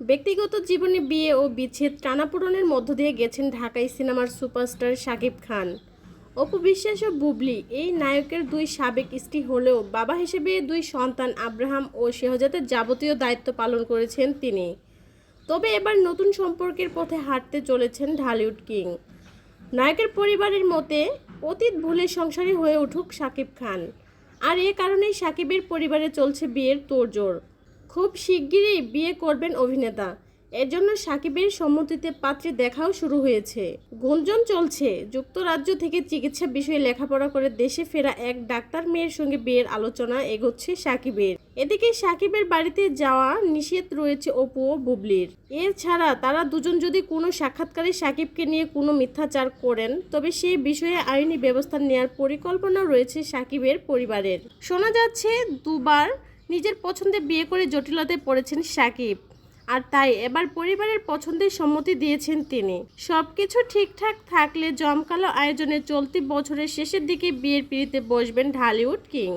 ব্যক্তিগত জীবনে বিয়ে ও বিচ্ছেদ টানাপোড়নের মধ্য দিয়ে গেছেন ঢাকাই সিনেমার সুপারস্টার শাকিব খান। অপু বিশ্বাস ও বুবলি এই নায়কের দুই সাবেক স্ত্রী হলেও বাবা হিসেবে দুই সন্তান আব্রাহাম ও শেহজাদের যাবতীয় দায়িত্ব পালন করেছেন তিনি। তবে এবার নতুন সম্পর্কের পথে হাঁটতে চলেছেন ঢালিউড কিং। নায়কের পরিবারের মতে, অতীত ভুলে সংসারী হয়ে উঠুক শাকিব খান। আর এ কারণেই শাকিবের পরিবারে চলছে বিয়ের তোড়জোড়। খুব শিগগিরই বিয়ে করবেন অভিনেতা। এর জন্য সাকিবের সম্মতিতে পাত্রে দেখাও শুরু হয়েছে। গুঞ্জন চলছে। যুক্তরাজ্য থেকে চিকিৎসা বিষয়ে লেখাপড়া করে দেশে ফেরা এক ডাক্তার মেয়ের সঙ্গে বিয়ের আলোচনা এগোচ্ছে সাকিবের। এদিকে সাকিবের বাড়িতে যাওয়া নিষেধ রয়েছে অপু ও বুবলির। এছাড়া তারা দুজন যদি কোনো সাক্ষাৎকারে সাকিবকে নিয়ে কোনো মিথ্যাচার করেন, তবে সেই বিষয়ে আইনি ব্যবস্থা নেওয়ার পরিকল্পনা রয়েছে সাকিবের পরিবারের। শোনা যাচ্ছে, দুবার নিজের পছন্দে বিয়ে করে জটিলতায় পড়েছেন সাকিব। আর তাই এবার পরিবারের পছন্দের সম্মতি দিয়েছেন তিনি। সব কিছু ঠিকঠাক থাকলে জমকালো আয়োজনে চলতি বছরের শেষের দিকে বিয়ের পিড়িতে বসবেন ঢালিউড কিং।